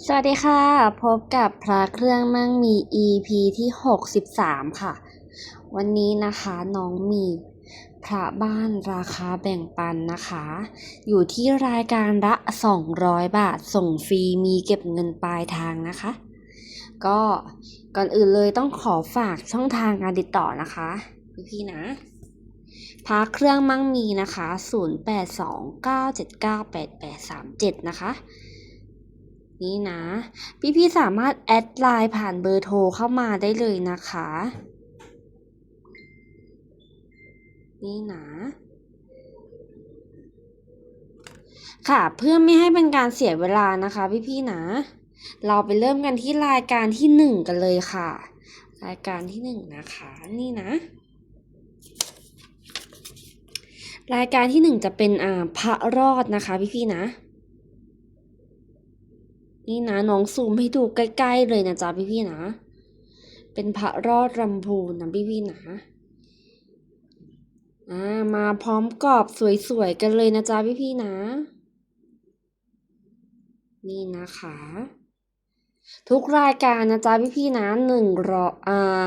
สวัสดีค่ะ พบกับพระเครื่องมั่งมี EP ที่ 63 ค่ะ วันนี้นะคะน้องมีพระบ้านราคาแบ่งปันนะคะ อยู่ที่รายการละ 200 บาทส่งฟรีมีเก็บเงินปลายทางนะคะ ก็ก่อนอื่นเลยต้องขอฝากช่องทางการติดต่อนะคะพี่ๆนะพระเครื่องมั่งมีนะคะ 0829798837 นะคะ นี่นะ พี่ๆสามารถแอดไลน์ผ่านเบอร์โทรเข้ามาได้เลยนะคะ นี่นะค่ะเพื่อไม่ให้เป็นการเสียเวลานะคะ พี่ๆนะ เราไปเริ่มกันที่รายการที่หนึ่งกันเลยค่ะ รายการที่หนึ่งนะคะ นี่นะ รายการที่หนึ่งจะเป็นอ่าพระรอดนะคะ พี่ๆนะ นี่นะน้องซูมให้ดูใกล้ๆเลยนะจ๊ะพี่ๆนะ เป็นพระรอดรำพูนนะพี่ๆนะอ่ามาพร้อมกรอบสวยๆกันเลยนะจ๊ะพี่ๆนะ นี่นะคะทุกรายการนะจ๊ะพี่ๆนะหนึ่งร้อยอ่า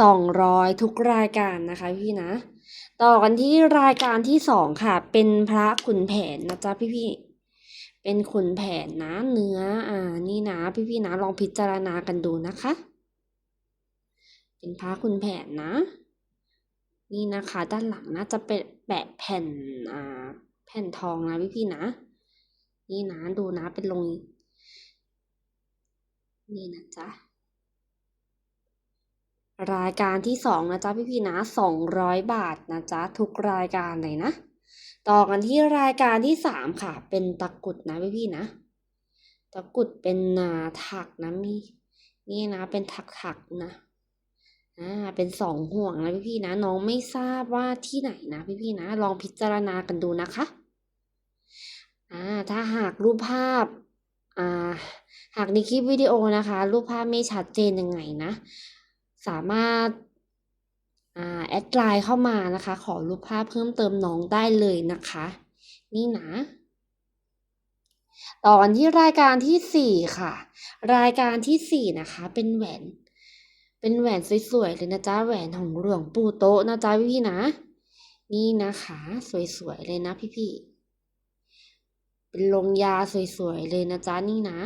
สองร้อยทุกรายการนะคะพี่นะ ต่อกันที่รายการที่สองค่ะ เป็นพระขุนแผนนะจ๊ะพี่ๆ เป็นขุนแผนนะเนื้ออ่านี่นะพี่ๆนะลองพิจารณากันดูนะคะ เป็นพระขุนแผนนะ นี่นะคะด้านหลังนะจะเป็นแปะแผ่นอ่าแผ่นทองนะพี่ๆนะ นี่นะดูนะเป็นลง นี่นะจ๊ะรายการที่สองนะจ๊ะพี่ๆนะสองร้อยบาทนะจ๊ะทุกรายการเลยนะ ต่อกันที่รายการที่สามค่ะ เป็นตะกุดนะพี่ๆนะ ตะกุดเป็นนาถักนะมีนี่นะ เป็นถักถักๆนะอ่าเป็นสองห่วงนะพี่ๆนะ น้องไม่ทราบว่าที่ไหนนะพี่ๆนะ ลองพิจารณากันดูนะคะอ่าถ้าหากรูปภาพอ่าหากในคลิปวิดีโอนะคะ รูปภาพไม่ชัดเจนยังไงนะ สามารถ แอดไลน์เข้ามานะคะ ขอรูปภาพเพิ่มเติมน้องได้เลยนะคะ นี่นะ ตอนที่รายการที่สี่ค่ะ รายการที่สี่นะคะ เป็นแหวน เป็นแหวนสวยๆเลยนะจ๊ะแหวนของหลวงปู่โตนะจ๊ะพี่ๆนะ นี่นะคะ สวยๆเลยนะพี่ๆเป็นลงยาสวยๆเลยนะจ๊ะนี่นะ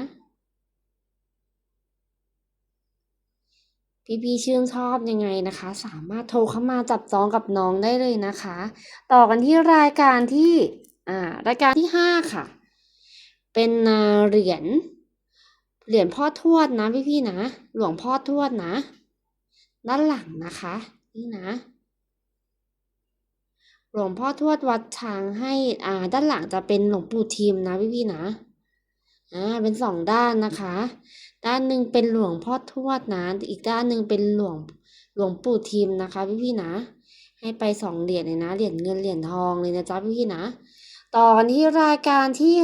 พี่ๆชื่นชอบยังไงนะคะ สามารถโทรเข้ามาจับจองกับน้องได้เลยนะคะ ต่อกันที่รายการที่อ่ารายการที่ห้าค่ะ เป็นอ่าเหรียญเหรียญพ่อทวดนะพี่ๆนะ หลวงพ่อทวดนะ ด้านหลังนะคะ นี่นะ หลวงพ่อทวดวัดช้างให้อ่าด้านหลังจะเป็นหลวงปู่ทิมนะพี่ๆนะอ่าเป็นสองด้านนะคะ ด้านหนึ่งเป็นหลวงพ่อทวดนะอีกด้านหนึ่งเป็นหลวงหลวงปู่ทิมนะคะพี่ๆนะ ให้ไปสองเหรียญเลยนะเหรียญเงินเหรียญทองเลยนะจ๊ะพี่ๆนะต่อกันที่รายการที่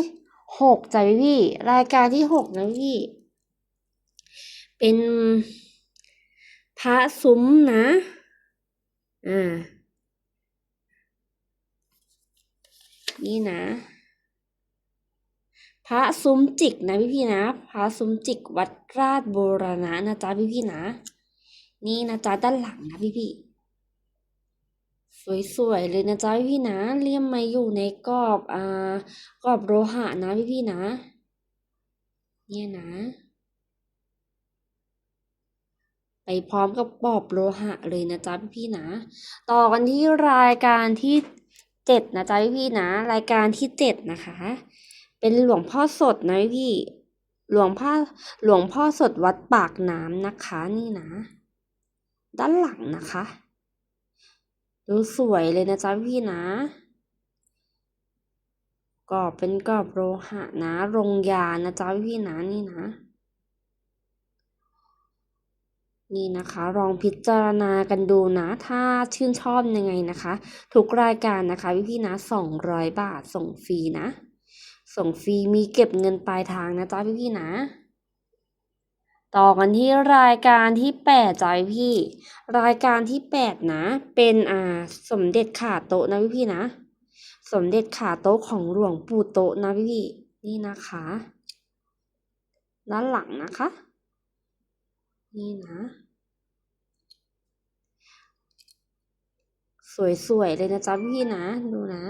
หกจ้ะพี่ๆรายการที่หกนะพี่ เป็นพระซุ้มนะอ่านี่นะ พระซุ้มจิกนะพี่พี่นะ พระซุ้มจิกวัดราชบูรณะนะจ๊ะพี่พี่นะ นี่นะจ๊ะด้านหลังนะพี่พี่สวยๆเลยนะจ๊ะพี่พี่นะเลี่ยมมาอยู่ในกรอบอ่ากรอบโลหะนะพี่พี่นะ เนี่ยนะ ไปพร้อมกับกรอบโลหะเลยนะจ๊ะพี่พี่นะ ต่อกันที่รายการที่เจ็ดนะจ๊ะพี่พี่นะ รายการที่เจ็ดนะคะ เป็นหลวงพ่อสดนะพี่ หลวงพ่อหลวงพ่อสดวัดปากน้ำนะคะนี่นะ ด้านหลังนะคะ ดูสวยเลยนะจ๊ะพี่นะกรอบเป็นกรอบโลหะนะรงยานะจ๊ะพี่นะนี่นะ นี่นะคะ ลองพิจารณากันดูนะ ถ้าชื่นชอบยังไงนะคะ ทุกรายการนะคะ พี่พี่นะสองร้อยบาทส่งฟรีนะ ส่งฟรีมีเก็บเงินปลายทางนะจ๊ะพี่พี่นะ ต่อกันที่รายการที่แปดจ้ะพี่พี่ รายการที่แปดนะ เป็นอ่าสมเด็จขาโตะนะพี่พี่นะ สมเด็จขาโตะของหลวงปู่โตะนะพี่พี่นี่นะคะ ด้านหลังนะคะ นี่นะสวยๆเลยนะจ๊ะพี่นะ ดูนะ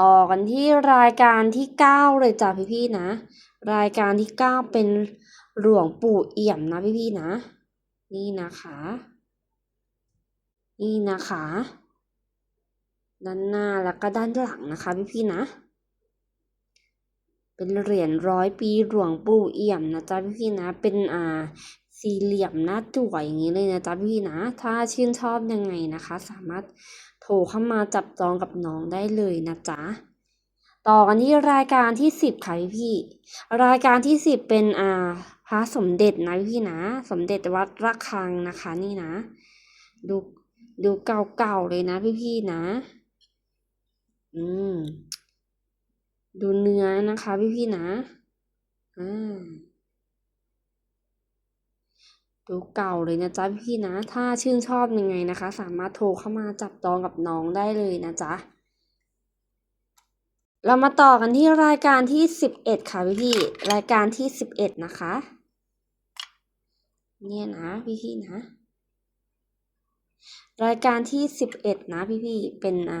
ต่อกันที่รายการที่เก้าเลยจ้ะพี่ๆนะ รายการที่เก้าเป็นหลวงปู่เอี่ยมนะพี่ๆนะ นี่นะคะ นี่นะคะ ด้านหน้าแล้วก็ด้านหลังนะคะพี่ๆนะ เป็นเหรียญร้อยปีหลวงปู่เอี่ยมนะจ๊ะพี่ๆนะ เป็นอ่าสี่เหลี่ยมหน้าจั่วอย่างนี้เลยนะจ๊ะพี่นะ ถ้าชื่นชอบยังไงนะคะ สามารถ โทรเข้ามาจับจองกับน้องได้เลยนะจ๊ะต่อกันที่รายการที่สิบค่ะพี่ๆรายการที่สิบเป็นอ่าพระสมเด็จนะพี่นะ สมเด็จวัดระฆังนะคะนี่นะ ดูดูเก่าๆเลยนะพี่ๆนะ อืม ดูเนื้อนะคะพี่ๆนะ อ่า ดูเก่าเลยนะจ๊ะพี่นะ ถ้าชื่นชอบยังไงนะคะ สามารถโทรเข้ามาจับจองกับน้องได้เลยนะจ๊ะ เรามาต่อกันที่รายการที่สิบเอ็ดค่ะพี่รายการที่สิบเอ็ดนะคะ เนี่ยนะพี่ๆนะ รายการที่สิบเอ็ดนะพี่ๆเป็นอ่า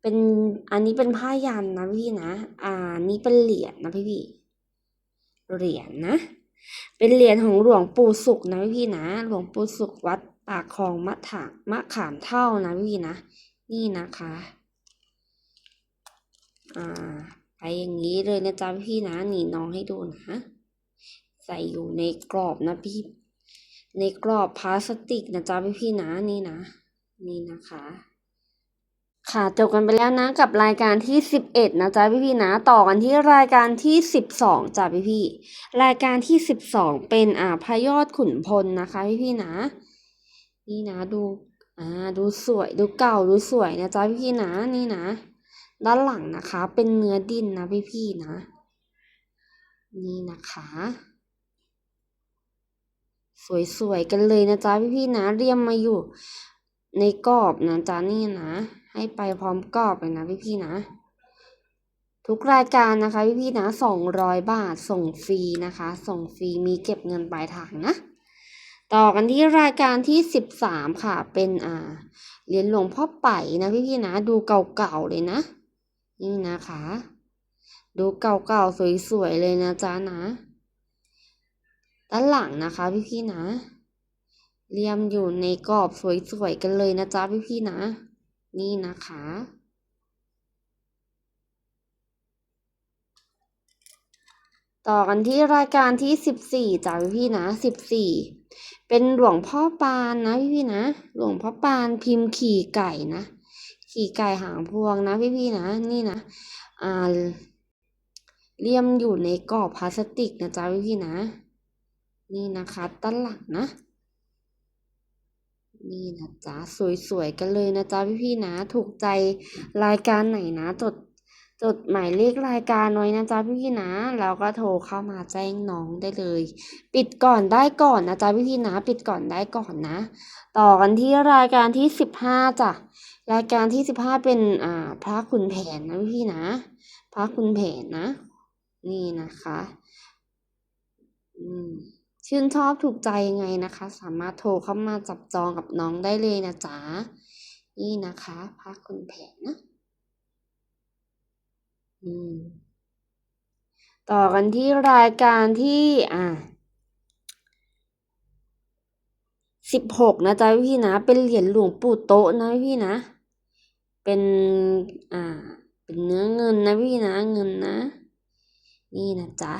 เป็นอันนี้เป็นผ้ายันนะพี่นะ อ่า นี่เป็นเหรียญนะพี่พี่ เหรียญนะ เป็นเหรียญของหลวงปู่ศุกร์นะพี่นะ หลวงปู่ศุกร์วัดปากคลองมะถางมะขามเท่านะพี่นะ นี่นะคะ อ่า ไปอย่างนี้เลยนะจ๊ะพี่นะ นี่น้องให้ดูนะ ใส่อยู่ในกรอบนะพี่ ในกรอบพลาสติกนะจ๊ะพี่นะ นี่นะ นี่นะคะ ค่ะจบกันไปแล้วนะกับรายการที่สิบเอ็ดนะจ๊ะพี่พี่ๆนะต่อกันที่รายการที่สิบสองจ้ะพี่พี่ๆรายการที่สิบสองเป็นอ่าพยอดขุนพลนะคะพี่พี่ๆนะ นี่นะดูอ่าดูสวยดูเก่าดูสวยนะจ๊ะพี่พี่ๆนะนี่นะ ด้านหลังนะคะ เป็นเนื้อดินนะพี่พี่ๆนะ นี่นะคะสวยๆกันเลยนะจ๊ะพี่พี่ๆนะเรียมมาอยู่ในกรอบนะจ๊ะนี่นะ ให้ไปพร้อมกรอบเลยนะพี่พี่ๆนะ ทุกรายการนะคะพี่พี่ๆนะสองร้อยบาทส่งฟรีนะคะ ส่งฟรีมีเก็บเงินปลายทางนะ ต่อกันที่รายการที่สิบสามค่ะ เป็นอ่าเหรียญหลวงพ่อไป่นะพี่พี่ๆนะ ดูเก่าๆเลยนะ นี่นะคะ ดูเก่าๆสวยๆเลยนะจ๊ะนะด้านหลังนะคะพี่พี่ๆนะเรียมอยู่ในกรอบสวยๆกันเลยนะจ๊ะพี่ๆนะ นี่นะคะ ต่อกันที่รายการที่สิบสี่จ้ะพี่นะสิบสี่เป็นหลวงพ่อปานนะพี่ๆนะ หลวงพ่อปานพิมพ์ขี่ไก่นะ ขี่ไก่หางพวงนะพี่ๆนะ นี่นะ อ่าเลี่ยมอยู่ในกรอบพลาสติกนะจ๊ะพี่ๆนะ นี่นะคะด้านหลังนะ นี่นะจ๊ะสวยๆกันเลยนะจ๊ะพี่ๆนะถูกใจรายการไหนนะจดจดหมายเลขรายการไว้นะจ๊ะพี่ๆนะแล้วก็โทรเข้ามาแจ้งน้องได้เลย ปิดก่อนได้ก่อนนะจ๊ะพี่ๆนะ ปิดก่อนได้ก่อนนะ ต่อกันที่รายการที่สิบห้าจ้ะรายการที่สิบห้าเป็นอ่าพระขุนแผนนะพี่ๆนะ พระขุนแผนนะ นี่นะคะ อืม ชื่นชอบถูกใจยังไงนะคะ สามารถโทรเข้ามาจับจองกับน้องได้เลยนะจ๊ะนี่นะคะพักคุณแผนนะอืมต่อกันที่รายการที่ อ่าสิบหกนะจ๊ะพี่นะ เป็นเหรียญหลวงปู่โตะนะพี่นะ เป็น อ่า เป็นเนื้อเงินนะพี่นะเงินนะ นี่นะจ๊ะ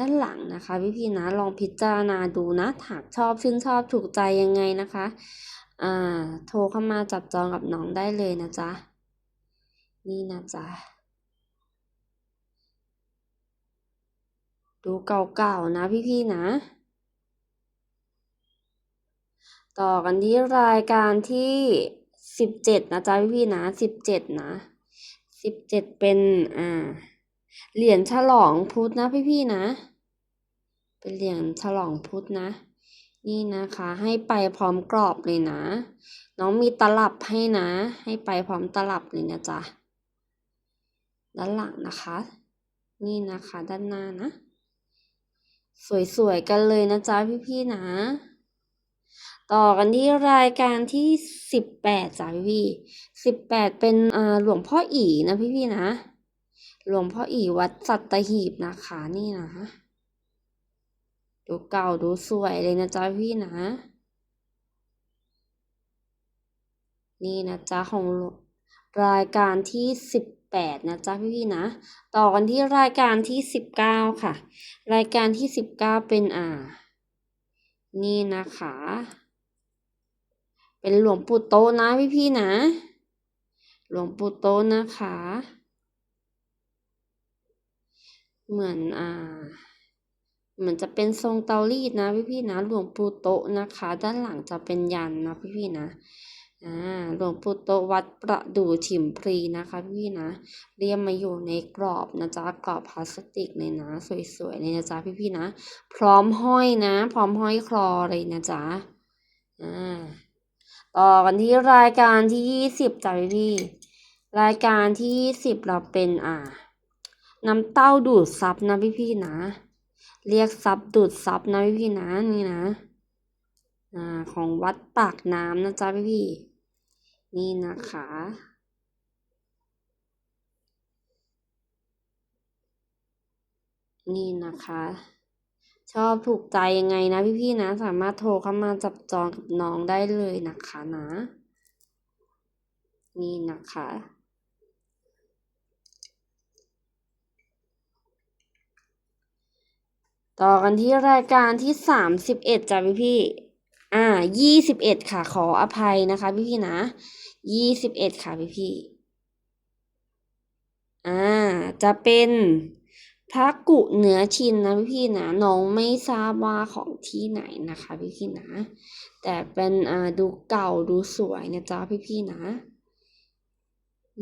ด้านหลังนะคะพี่พี่ๆนะลองพิจารณาดูนะหากชอบชื่นชอบถูกใจยังไงนะคะอ่าโทรเข้ามาจับจองกับน้องได้เลยนะจ๊ะนี่นะจ๊ะดูเก่าๆนะพี่พี่ๆนะ ต่อกันที่รายการที่สิบเจ็ดนะจ๊ะพี่พี่ๆนะสิบเจ็ดนะสิบเจ็ดเป็นอ่าเหรียญฉลองพุทธนะพี่พี่ๆนะ เป็นเหรียญฉลองพุธนะ นี่นะคะให้ไปพร้อมกรอบเลยนะ น้องมีตลับให้นะ ให้ไปพร้อมตลับเลยนะจ๊ะ ด้านหลังนะคะ นี่นะคะด้านหน้านะ สวยๆกันเลยนะจ๊ะพี่ๆนะต่อกันที่รายการที่สิบแปดจ้ะพี่ๆสิบแปดเป็นหลวงพ่ออีนะพี่ๆนะ หลวงพ่ออีวัดสัตหีบนะคะนี่นะ ดูเก่าดูสวยเลยนะจ๊ะพี่นะ นี่นะจ๊ะของรายการที่สิบแปดนะจ๊ะพี่พี่นะ ต่อกันที่รายการที่สิบเก้าค่ะ รายการที่สิบเก้าเป็นอ่า นี่นะคะ เป็นหลวงปู่โตนะพี่พี่นะ หลวงปู่โตนะคะ เหมือนอ่า เหมือนจะเป็นทรงเตารีดนะพี่พี่ๆนะหลวงปู่โตะนะคะ ด้านหลังจะเป็นยันนะพี่พี่ๆนะอ่าหลวงปู่โตะวัดประดู่ฉิมพลีนะคะพี่นะเรียมมาอยู่ในกรอบนะจ๊ะกรอบพลาสติกเลยนะ สวยๆเลยนะจ๊ะพี่ๆนะ พร้อมห้อยนะ พร้อมห้อยคลอเลยนะจ๊ะอ่าต่อกันที่รายการที่ยี่สิบจ้ะพี่ๆรายการที่ยี่สิบเราเป็นอ่าน้ำเต้าดูดซับนะพี่ๆนะ เรียกซับดูดซับนะพี่ๆนะนี่นะอ่าของวัดปากน้ำนะจ๊ะพี่ๆนี่นะคะนี่นะคะ ชอบถูกใจยังไงนะพี่ๆนะ สามารถโทรเข้ามาจับจองกับน้องได้เลยนะคะนะ นี่นะคะ ต่อกันที่รายการที่สามสิบเอ็ดจ้ะพี่พี่ อ่ายี่สิบเอ็ดค่ะขออภัยนะคะพี่พี่นะยี่สิบเอ็ดค่ะพี่พี่ อ่า จะเป็นพระกุเหนือชินนะพี่พี่นะน้องไม่ทราบว่าของที่ไหนนะคะพี่พี่นะ แต่เป็นอ่าดูเก่าดูสวยนะจ๊ะพี่พี่นะ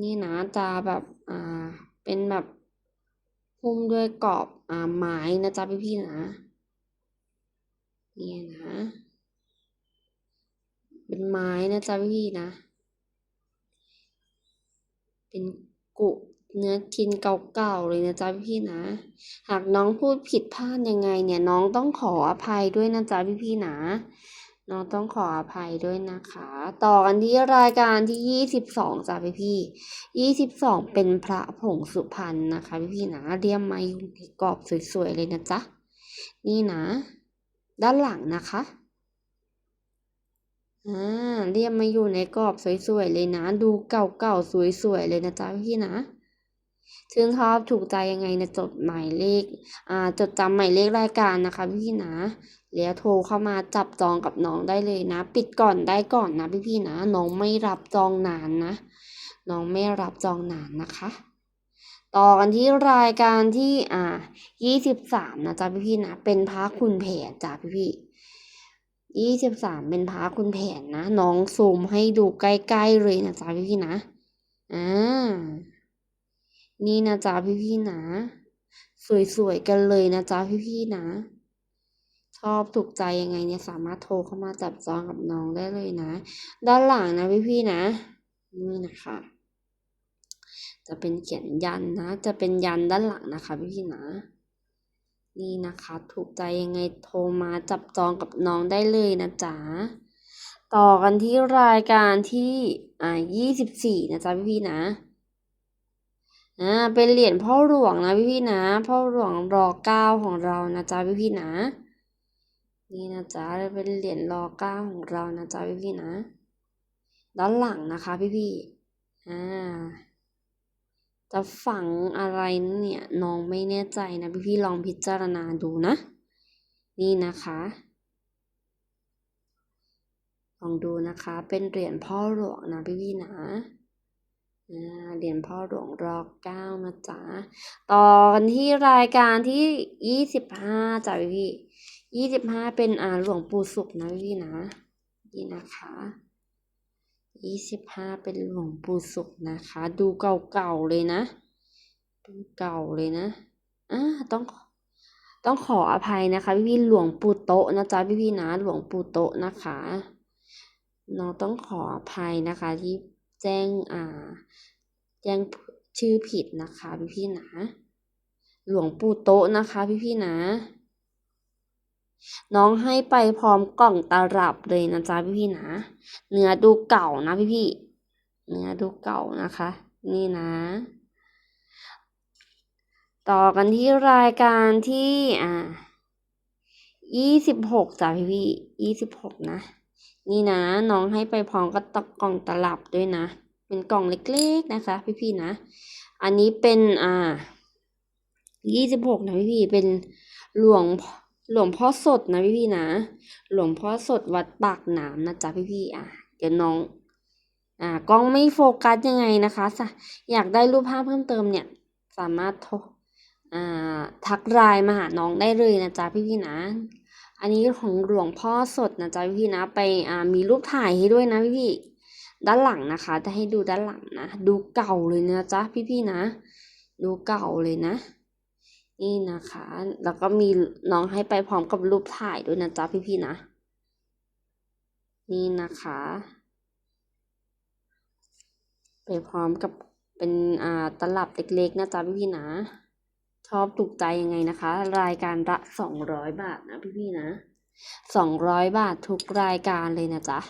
นี่นะจะแบบอ่าเป็นแบบ หุ้มด้วยกรอบอ่าไม้นะจ๊ะพี่พี่ๆนะ เนี่ยนะ เป็นไม้นะจ๊ะพี่พี่ๆนะ เป็นกุเนื้อชิ้นเก่าๆเลยนะจ๊ะพี่พี่ๆนะ หากน้องพูดผิดพลาดยังไงเนี่ยน้องต้องขออภัยด้วยนะจ๊ะพี่พี่ๆนะ น้องต้องขออภัยด้วยนะคะ ต่อกันที่รายการที่ยี่สิบสองจ้ะพี่พี่ยี่สิบสองเป็นพระผงสุพรรณนะคะ พี่พี่นะเรียมมาอยู่ในกรอบสวยๆเลยนะจ๊ะ นี่นะ ด้านหลังนะคะอ่าเรียมมาอยู่ในกรอบสวยๆเลยนะ ดูเก่าๆสวยๆเลยนะจ๊ะพี่นะ ชื่นชอบถูกใจยังไงเนจดหมายเลขอ่าจดจำหมายเลขรายการนะคะ พี่นะแล้วโทรเข้ามาจับจองกับน้องได้เลยนะ ปิดก่อนได้ก่อนนะพี่ๆนะน้องไม่รับจองนานนะน้องไม่รับจองนานนะคะ ต่อกันที่รายการที่อ่ายี่สิบสามนะจ๊ะพี่ๆนะเป็นพระคุณแผนจ้ะพี่ๆยี่สิบสามเป็นพระคุณแผนนะ น้องซูมให้ดูใกล้ๆเลยนะจ๊ะพี่ๆนะอ่า นี่นะจ๊ะพี่ๆนะ สวยๆกันเลยนะจ๊ะพี่ๆนะ ชอบถูกใจยังไงเนี่ยสามารถโทรเข้ามาจับจองกับน้องได้เลยนะ ด้านหลังนะพี่ๆนะนี่นะคะ จะเป็นเขียนยันนะ จะเป็นยันด้านหลังนะคะ พี่ๆนะนี่นะคะ ถูกใจยังไงโทรมาจับจองกับน้องได้เลยนะจ๊ะต่อกันที่รายการที่อ่ายี่สิบสี่นะจ๊ะพี่ๆนะ อ่าเป็นเหรียญพ่อหลวงนะพี่ๆนะ พ่อหลวงรอเก้าของเรานะจ๊ะพี่ๆนะ นี่นะจ๊ะเป็นเหรียญรอเก้าของเรานะจ๊ะพี่ๆนะ ด้านหลังนะคะพี่ๆอ่าจะฝังอะไรเนี่ยน้องไม่แน่ใจนะพี่ๆลองพิจารณาดูนะ นี่นะคะลองดูนะคะ เป็นเหรียญพ่อหลวงนะพี่ๆนะ เหรียญพ่อหลวงรอเก้านะจ๊ะ ต่อกันที่รายการที่ยี่สิบห้าจ้ะพี่ยี่สิบห้าเป็นอ่าหลวงปู่ศุกนะพี่นะนี่นะคะยี่สิบห้าเป็นหลวงปู่ศุกนะคะ ดูเก่าๆเลยนะ ดูเก่าเลยนะอ่าต้องต้องขออภัยนะคะพี่ๆหลวงปู่โตนะจ๊ะพี่พี่นะหลวงปู่โตนะคะน้องต้องขออภัยนะคะที่ แจ้งอ่า แจ้งชื่อผิดนะคะพี่พี่นะ หลวงปู่โต๊ะนะคะพี่พี่นะ น้องให้ไปพร้อมกล่องตลับเลยนะจ๊ะพี่พี่นะ เนื้อดูเก่านะพี่พี่ เนื้อดูเก่านะคะ นี่นะ ต่อกันที่รายการที่อ่ายี่สิบหกจ้ะพี่พี่ยี่สิบหกนะ นี่นะน้องให้ไปพร้อมกับตกล่องตลับด้วยนะ เป็นกล่องเล็กๆนะคะ พี่ๆนะ อันนี้เป็นอ่ายี่สิบหกนะพี่ๆเป็นหลวงหลวงพ่อสดนะพี่ๆนะ หลวงพ่อสดวัดปากหนามนะจ๊ะพี่ๆอะเดี๋ยวน้อง อ่ากล้องไม่โฟกัสยังไงนะคะสะอยากได้รูปภาพเพิ่มเติมเนี่ย สามารถโทรอ่าทักไลน์มาหาน้องได้เลยนะจ๊ะพี่ๆนะ อันนี้ของหลวงพ่อสดนะจ๊ะพี่พี่นะไปอ่ามีรูปถ่ายให้ด้วยนะพี่พี่ด้านหลังนะคะจะให้ดูด้านหลังนะดูเก่าเลยนะจ๊ะพี่พี่ๆนะ ดูเก่าเลยนะ นี่นะคะ แล้วก็มีน้องให้ไปพร้อมกับรูปถ่ายด้วยนะจ๊ะพี่พี่ๆนะ นี่นะคะ ไปพร้อมกับเป็นอ่าตลับเล็กๆนะจ๊ะพี่ๆนะ ชอบถูกใจยังไงนะคะ รายการละสองร้อยบาทนะพี่ๆนะสองร้อยบาททุกรายการเลยนะจ๊ะ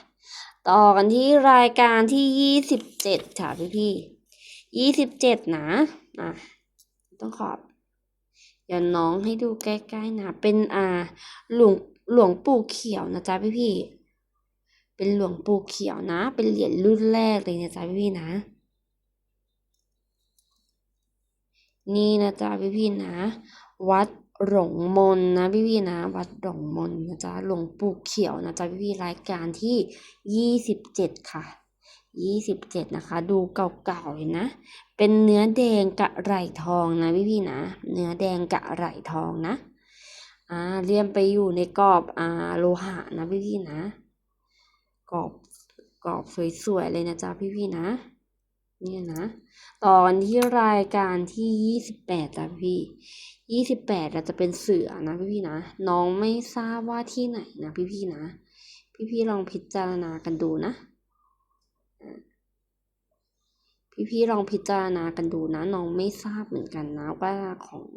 ต่อกันที่รายการที่ยี่สิบเจ็ดค่ะพี่ๆยี่สิบเจ็ดนะอะต้องขอบเดี๋ยวน้องให้ดูใกล้ๆนะเป็นอ่าหลวงหลวงปู่เขียวนะจ๊ะพี่ๆเป็นหลวงปู่เขียวนะ เป็นเหรียญรุ่นแรกเลยนะจ๊ะพี่ๆนะ นี่นะจ๊ะพี่พี่นะ วัดหลงมนนะพี่พี่นะ วัดหลงมนนะจ๊ะหลวงปู่เขียวนะจ๊ะพี่พี่รายการที่ยี่สิบเจ็ดค่ะยี่สิบเจ็ดนะคะ ดูเก่าๆเลยนะ เป็นเนื้อแดงกะไหล่ทองนะพี่พี่นะ เนื้อแดงกะไหล่ทองนะอ่าเรียมไปอยู่ในกรอบอ่าโลหะนะพี่พี่นะ กรอบกรอบสวยๆเลยนะจ๊ะพี่พี่นะ เนี่ยนะ ตอนที่รายการที่ยี่สิบแปดจ้ะพี่ยี่สิบแปดเราจะเป็นเสือนะพี่พี่นะ น้องไม่ทราบว่าที่ไหนนะพี่พี่นะ พี่พี่ลองพิจารณากันดูนะ พี่พี่ลองพิจารณากันดูนะ น้องไม่ทราบเหมือนกันนะว่าของ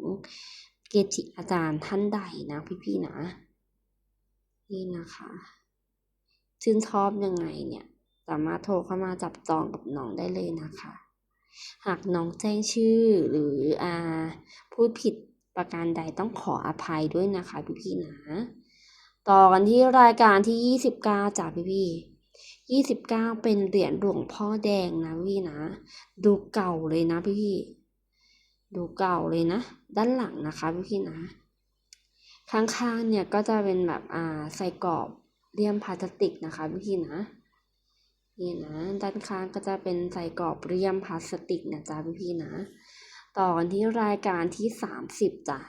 เกจิอาจารย์ท่านใดนะ พี่พี่นะ นี่นะคะชื่นชอบยังไงเนี่ย สามารถโทรเข้ามาจับจองกับน้องได้เลยนะคะ หากน้องแจ้งชื่อหรืออ่าพูดผิดประการใดต้องขออภัยด้วยนะคะพี่พี่ๆนะ ต่อกันที่รายการที่ยี่สิบเก้าจ้ะพี่พี่ยี่สิบเก้าเป็นเหรียญหลวงพ่อแดงนะพี่นะ ดูเก่าเลยนะพี่พี่ดูเก่าเลยนะ ด้านหลังนะคะพี่พี่นะ ข้างๆเนี่ยก็จะเป็นแบบอ่าใส่กรอบเลี่ยมพลาสติกนะคะพี่พี่นะ นี่นะ ด้านข้างก็จะเป็นใส่กรอบเรียมพลาสติกนะจ๊ะพี่พี่ๆนะ ต่อกันที่รายการที่สามสิบจ้ะ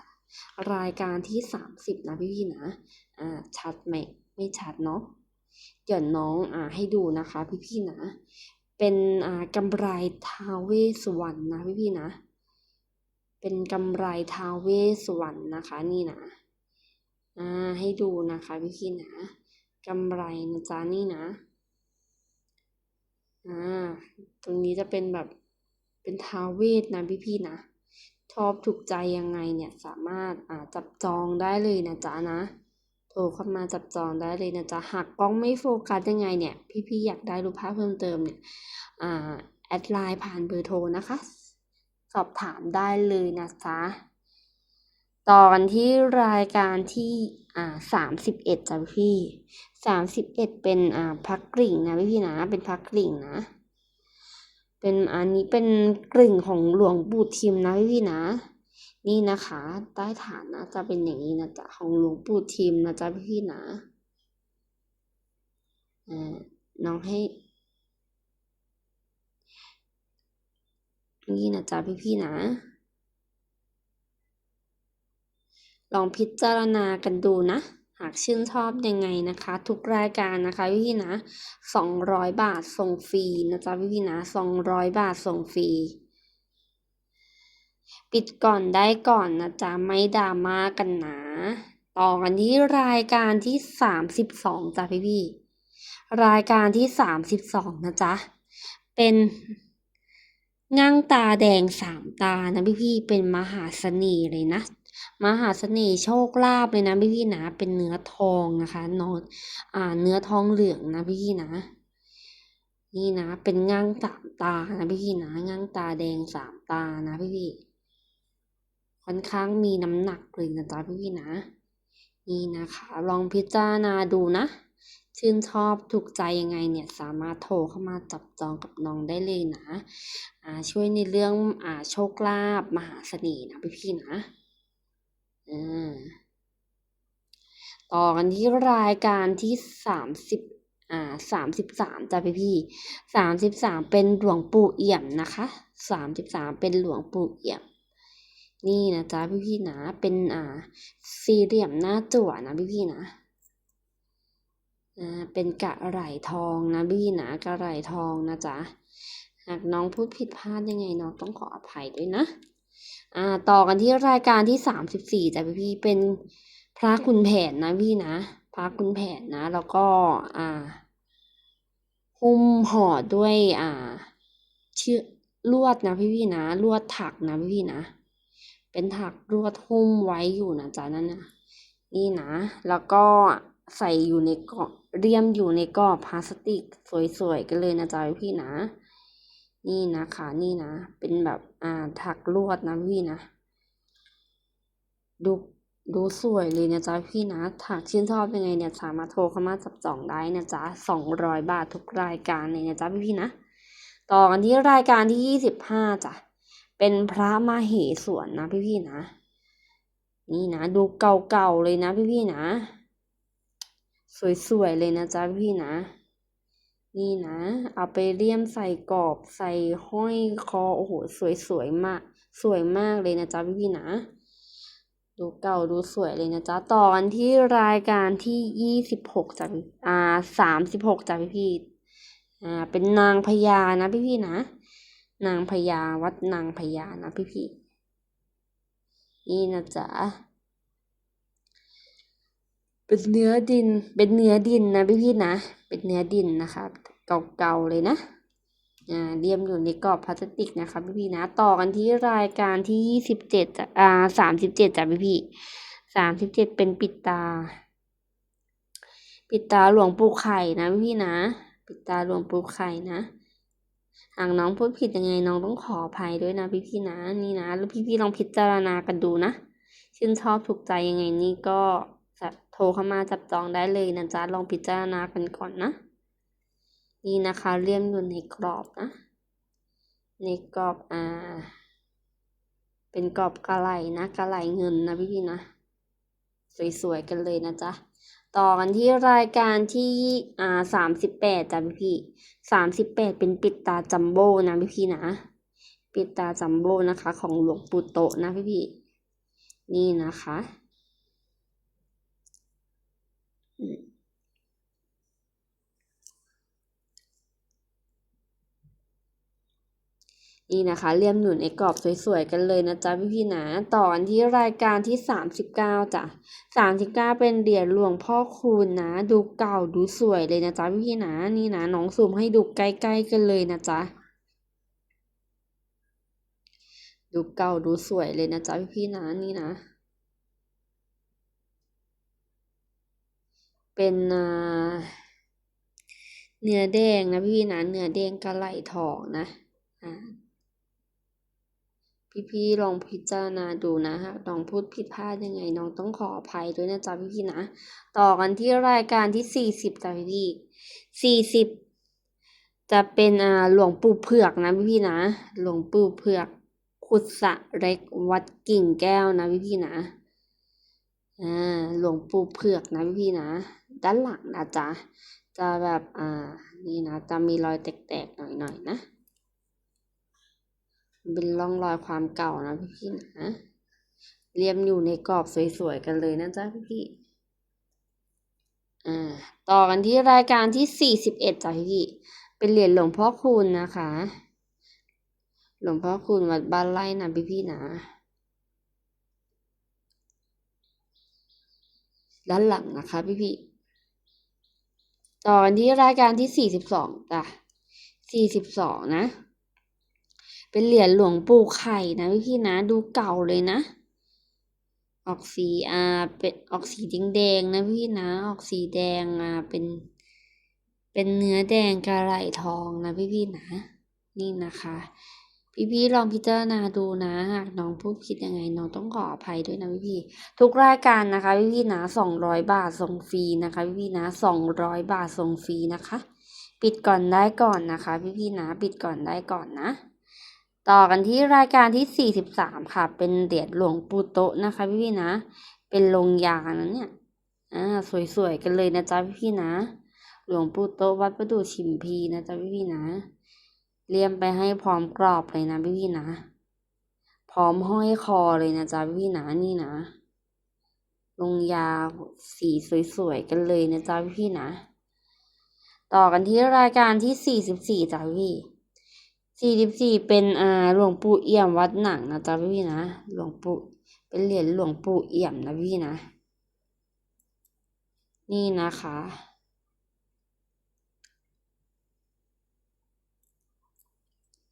รายการที่สามสิบนะพี่พี่ๆนะ อ่า ชัดไหมไม่ชัดเนาะเดี๋ยวน้องอ่าให้ดูนะคะ พี่พี่ๆนะ เป็นอ่ากำไรทาวเวสุวรรณนะพี่พี่ๆนะ เป็นกำไรทาวเวสุวรรณนะคะ นี่นะ อ่าให้ดูนะคะ พี่พี่ๆนะกำไรนะจ๊ะนี่นะ อ่าตรงนี้จะเป็นแบบเป็นท้าวเวทนะพี่พี่ๆนะชอบถูกใจยังไงเนี่ยสามารถอ่าจับจองได้เลยนะจ๊ะนะโทรเข้ามาจับจองได้เลยนะจ๊ะหากกล้องไม่โฟกัสยังไงเนี่ย พี่ๆอยากได้รูปภาพเพิ่มเติมเนี่ยอ่าแอดไลน์ผ่านเบอร์โทรนะคะ สอบถามได้เลยนะจ๊ะต่อกันที่รายการที่อ่าสามสิบเอ็ดจ้ะพี่ สามสิบเอ็ดเป็นอ่าพักกริ่งนะพี่พี่ๆนะเป็นพักกริ่งนะ เป็นอันนี้เป็นกริ่งของหลวงปู่ทิมนะพี่พี่ๆนะ นี่นะคะ ใต้ฐานนะจะเป็นอย่างนี้นะจ๊ะของหลวงปู่ทิมนะจ๊ะพี่พี่ๆนะอ่าน้องให้นี่นะจ๊ะพี่พี่ๆนะ ลองพิจารณากันดูนะากชื่นชอบยังไงนะคะ ทุกรายการนะคะพี่พี่นะสองร้อยบาทส่งฟรีนะจ๊ะพี่พี่นะสองร้อยบาทส่งฟรีปิดก่อนได้ก่อนนะจ๊ะไม่ดราม่ากันนะต่อกันที่รายการที่สามสิบสองจ้ะพี่พี่ๆรายการที่สามสิบสองนะจ๊ะเป็นงั่งตาแดงสามตานะพี่พี่ๆเป็นมหาเสน่ห์เลยนะ มหาเสน่ห์โชคลาภเลยนะพี่พี่ๆนะ เป็นเนื้อทองนะคะนอนอ่าเนื้อทองเหลืองนะพี่พี่ๆนะ นี่นะ เป็นงั่งสามตานะพี่พี่ๆนะงั่งตาแดงสามตานะพี่พี่ๆค่อนข้างมีน้ำหนักเลยนะจ๊ะพี่พี่ๆนะ นี่นะคะ ลองพิจารณาดูนะชื่นชอบถูกใจยังไงเนี่ยสามารถโทรเข้ามาจับจองกับน้องได้เลยนะ อ่าช่วยในเรื่องอ่าโชคลาภมหาเสน่ห์นะพี่ๆนะ ต่อกันที่รายการที่สามสิบอ่าสามสิบสามจ้ะพี่พี่สามสิบสามเป็นหลวงปู่เอี่ยมนะคะสามสิบสามเป็นหลวงปู่เอี่ยม นี่นะจ๊ะพี่พี่นะเป็นอ่าสี่เหลี่ยมหน้าจั่วนะพี่พี่นะอ่าเป็นกระไหล่ทองนะพี่นะกระไหล่ทองนะจ๊ะหากน้องพูดผิดพลาดยังไงน้องต้องขออภัยด้วยนะ อ่าต่อกันที่รายการที่สามสิบสี่จ้ะพี่พี่เป็นพระคุณแผนนะพี่นะ พระคุณแผนนะ แล้วก็อ่าหุ้มห่อด้วยอ่าเชือกลวดนะพี่พี่นะลวดถักนะพี่พี่นะ เป็นถักลวดหุ้มไว้อยู่นะจ๊ะนั่นนะนี่นะ แล้วก็ใส่อยู่ในกรอบเรียมอยู่ในกรอบพลาสติกสวยๆกันเลยนะจ๊ะพี่นะ นี่นะคะนี่นะ เป็นแบบอ่าถักลวดนะพี่นะ ดูดูสวยเลยนะจ๊ะพี่นะถักชื่นชอบยังไงเนี่ยสามารถโทรเข้ามาจับจองได้นะจ๊ะสองร้อยบาททุกรายการเลยนะจ๊ะพี่พี่ๆนะ ต่อกันที่รายการที่ยี่สิบห้าจ้ะ เป็นพระมาเหสวนนะพี่พี่ๆนะ นี่นะดูเก่าๆเลยนะพี่พี่ๆนะ สวยๆเลยนะจ๊ะพี่ๆนะ นี่นะ เอาไปเลี่ยมใส่กรอบใส่ห้อยคอโอ้โหสวยๆมาก สวยมากเลยนะจ๊ะพี่ๆนะ ดูเก่าดูสวยเลยนะจ๊ะต่อกันที่รายการที่ยี่สิบหกจ้ะพี่อ่าสามสิบหกจ้ะพี่พี่ๆอ่าเป็นนางพญานะพี่พี่ๆนะ นางพญาวัดนางพญานะพี่พี่ๆนี่นะจ๊ะ เป็นเนื้อดิน เป็นเนื้อดินนะพี่พี่นะ เป็นเนื้อดินนะคะเก่าๆเลยนะอ่าเรียมอยู่ในกรอบพลาสติกนะคะพี่พี่นะ ต่อกันที่รายการที่ยี่สิบเจ็ดจ้ะอ่าสามสิบเจ็ดจ้ะพี่พี่สามสิบเจ็ดเป็นปิดตา ปิดตาหลวงปู่ไข่นะพี่พี่นะ ปิดตาหลวงปู่ไข่นะหากน้องพูดผิดยังไงน้องต้องขออภัยด้วยนะพี่พี่นะนี่นะแล้วพี่พี่ลองพิจารณากันดูนะชื่นชอบถูกใจยังไงนี่ก็ โทรเข้ามาจับจองได้เลยนะจ๊ะลองพิจารณากันก่อนนะ นี่นะคะเลี่ยมอยู่ในกรอบนะ ในกรอบอ่า เป็นกรอบกระไหล่นะกระไหลเงินนะพี่พี่นะ สวยๆกันเลยนะจ๊ะต่อกันที่รายการที่อ่าสามสิบแปดจ้ะพี่พี่สามสิบแปดเป็นปิดตาจัมโบ้นะพี่พี่นะ ปิดตาจัมโบ้นะคะ ของหลวงปู่โตนะพี่พี่นี่นะคะ นี่นะคะเลี่ยมหนุนในกรอบสวยๆกันเลยนะจ๊ะพี่พี่ๆนะต่อนที่รายการที่สามสิบเก้าจ้ะสามสิบเก้าเป็นเหรียญหลวงพ่อคูณนะ ดูเก่าดูสวยเลยนะจ๊ะพี่พี่ๆนะนี่นะน้องซูมให้ดูใกล้ๆกันเลยนะจ๊ะดูเก่าดูสวยเลยนะจ๊ะพี่พี่ๆนะนี่นะ เป็นอ่าเนื้อแดงนะพี่ๆนะเนื้อแดงกระไหลทองนะอ่า พี่ๆลองพิจารณาดูนะฮะน้องพูดผิดพลาดยังไงน้องต้องขออภัยด้วยนะจ๊ะพี่ๆนะ ต่อกันที่รายการที่สี่สิบจ้ะพี่ๆสี่สิบจะเป็นอ่าหลวงปู่เผือกนะพี่ๆนะ หลวงปู่เผือกขุดสระเล็กวัดกิ่งแก้วนะพี่ๆนะอ่าหลวงปู่เผือกนะพี่ๆนะ ด้านหลังนะจ๊ะจะแบบอ่านี่นะจะมีรอยแตกๆหน่อยๆนะ เป็นร่องรอยความเก่านะพี่พี่นะเรียมอยู่ในกรอบสวยๆกันเลยนะจ๊ะพี่พี่อ่าต่อกันที่รายการที่สี่สิบเอ็ดจ้ะพี่พี่เป็นเหรียญหลวงพ่อคูณนะคะ หลวงพ่อคูณวัดบ้านไร่นะพี่พี่นะด้านหลังนะคะพี่พี่ต่อกันที่รายการที่สี่สิบสองจ้ะสี่สิบสองนะ เป็นเหรียญหลวงปู่ไข่นะพี่ๆนะดูเก่าเลยนะ ออกสีอ่าเป็นออกสีแดงๆนะพี่นะ ออกสีแดงอ่าเป็น เป็นเนื้อแดงกระไหลทองนะพี่พี่ๆนะ นี่นะคะ พี่พี่ๆลองพิจารณาดูนะหากน้องพูดผิดยังไงน้องต้องขออภัยด้วยนะพี่พี่ๆทุกรายการนะคะ พี่พี่ๆนะสองร้อยบาทส่งฟรีนะคะ พี่พี่ๆนะสองร้อยบาทส่งฟรีนะคะ ปิดก่อนได้ก่อนนะคะ พี่พี่ๆนะปิดก่อนได้ก่อนนะ ต่อกันที่รายการที่สี่สิบสามค่ะ เป็นเหรียญหลวงปู่โตะนะคะพี่พี่ๆนะ เป็นลงยานะเนี่ย อ่า สวยๆ กันเลยนะจ๊ะพี่พี่ๆนะ หลวงปู่โตะวัดประดูชิมพีนะจ๊ะพี่พี่ๆนะ เลี่ยมไปให้พร้อมกรอบเลยนะพี่พี่ๆนะ พร้อมห้อยคอเลยนะจ๊ะพี่พี่ๆนะนี่นะ ลงยาสีสวยๆ กันเลยนะจ๊ะพี่พี่ๆนะ ต่อกันที่รายการที่สี่สิบสี่จ้ะพี่ สี่สิบสี่เป็นอ่าหลวงปู่เอี่ยมวัดหนังนะจ๊ะพี่นะหลวงปู่เป็นเหรียญหลวงปู่เอี่ยมนะพี่นะ นี่นะคะ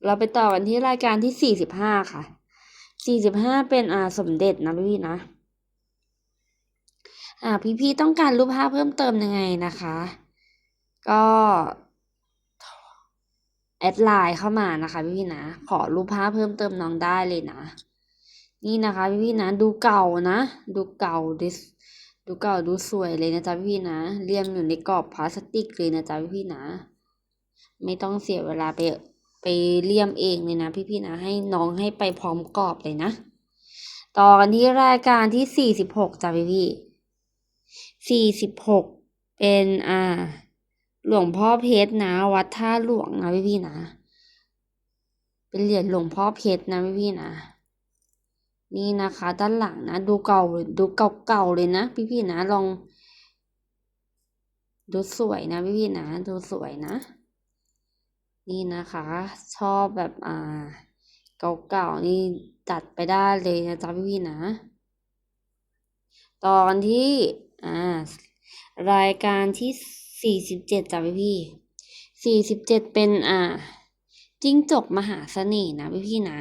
เราไปต่อกันที่รายการที่สี่สิบห้าค่ะ สี่สิบห้าเป็นอ่าสมเด็จนะพี่นะ อ่าพี่ๆต้องการรูปภาพเพิ่มเติมยังไงนะคะ ก็ แอดไลน์เข้ามานะคะพี่ๆนะขอรูปภาพเพิ่มเติมน้องได้เลยนะ นี่นะคะพี่ๆนะดูเก่านะ ดูเก่าดิสดูเก่าดูสวยเลยนะจ๊ะพี่ๆนะเลี่ยมอยู่ในกรอบพลาสติกเลยนะจ๊ะพี่ๆนะ ไม่ต้องเสียเวลาไปไปเลี่ยมเองเลยนะ พี่ๆนะให้น้องให้ไปพร้อมกรอบเลยนะ ต่อกันที่รายการที่สี่สิบหกจ้ะพี่ๆสี่สิบหกเป็นอ่า หลวงพ่อเพชรนะ วัดท่าหลวงนะพี่พี่นะ เป็นเหรียญหลวงพ่อเพชรนะพี่พี่นะ นี่นะคะด้านหลังนะ ดูเก่าดูเก่าๆเลยนะพี่พี่นะลอง ดูสวยนะพี่พี่นะ ดูสวยนะ นี่นะคะ ชอบแบบอ่า เก่าๆนี่จัดไปได้เลยนะจ๊ะพี่พี่นะ ตอนที่อ่ารายการที่ สี่สิบเจ็ดจ้ะพี่พี่สี่สิบเจ็ดเป็นอ่า จิ้งจกมหาเสน่ห์นะพี่พี่นะ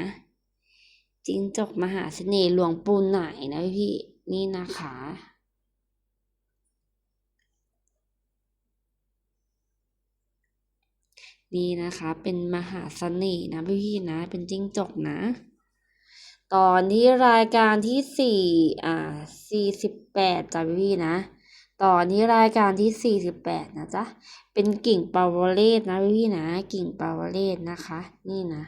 จิ้งจกมหาเสน่ห์หลวงปู่ไหนนะพี่พี่นี่นะคะนี่นะคะ เป็นมหาเสน่ห์นะพี่พี่นะ เป็นจิ้งจกนะ ตอนที่รายการที่สี่อ่าสี่สิบแปดจ้ะพี่พี่นะ ต่อนที่รายการที่สี่สิบแปดนะจ๊ะ เป็นกิ่งปาวเลศนะพี่พี่นะ กิ่งปาวเลศนะคะ นี่นะ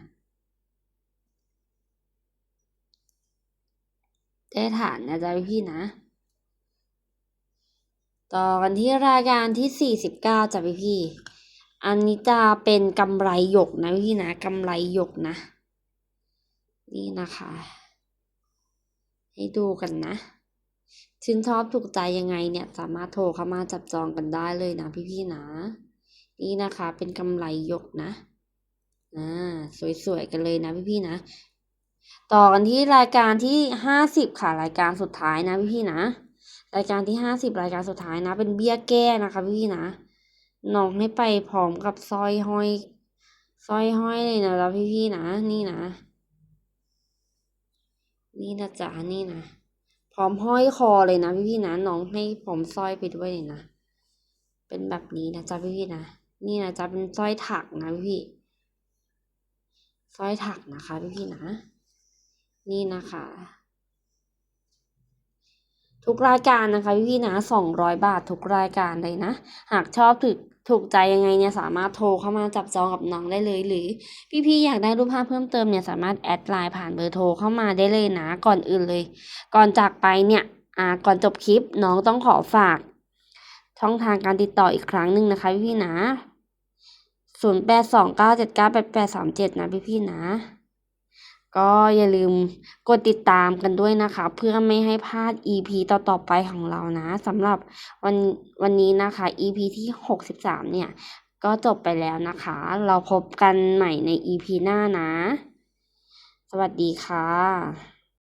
ได้ฐานนะจ๊ะพี่พี่นะ ต่อกันที่รายการที่สี่สิบเก้าจ้ะพี่พี่ อันนี้จะเป็นกำไรหยกนะพี่พี่นะกำไรหยกนะ นี่นะคะ ให้ดูกันนะ ชื่นชอบถูกใจยังไงเนี่ยสามารถโทรเข้ามาจับจองกันได้เลยนะพี่ๆนะ นี่นะคะเป็นกำไรยกนะอ่าสวยๆกันเลยนะพี่ๆนะ ต่อกันที่รายการที่ห้าสิบค่ะรายการสุดท้ายนะพี่ๆนะ รายการที่ห้าสิบรายการสุดท้ายนะ เป็นเบี้ยแก้นะคะพี่ๆนะน้องให้ไปพร้อมกับสร้อยห้อยสร้อยห้อยเลยนะแล้วพี่ๆนะ นี่นะ นี่นะจ๊ะนี่นะ พร้อมห้อยคอเลยนะพี่ๆนะน้องให้ผมสร้อยไปด้วยเลยนะ เป็นแบบนี้นะจ๊ะพี่ๆนะ นี่นะจ๊ะเป็นสร้อยถักนะพี่ๆสร้อยถักนะคะพี่ๆนะ นี่นะคะ ทุกรายการนะคะพี่ๆนะสองร้อยบาททุกรายการเลยนะ หากชอบถูกถูกใจยังไงเนี่ยสามารถโทรเข้ามาจับจองกับน้องได้เลย หรือพี่ๆอยากได้รูปภาพเพิ่มเติมเนี่ยสามารถแอดไลน์ผ่านเบอร์โทรเข้ามาได้เลยนะก่อนอื่นเลย ก่อนจากไปเนี่ยอ่าก่อนจบคลิปน้องต้องขอฝาก ช่องทางการติดต่ออีกครั้งหนึ่งนะคะพี่ๆนะศูนย์แปดสองเก้าเจ็ดเก้าแปดแปดสามเจ็ดนะพี่ๆนะ ก็อย่าลืมกดติดตามกันด้วยนะคะ เพื่อไม่ให้พลาด EP ต่อๆไปของเรานะสำหรับวันวันนี้นะคะ EP ที่หกสิบสามเนี่ย ก็จบไปแล้วนะคะ เราพบกันใหม่ใน EP หน้านะ สวัสดีค่ะ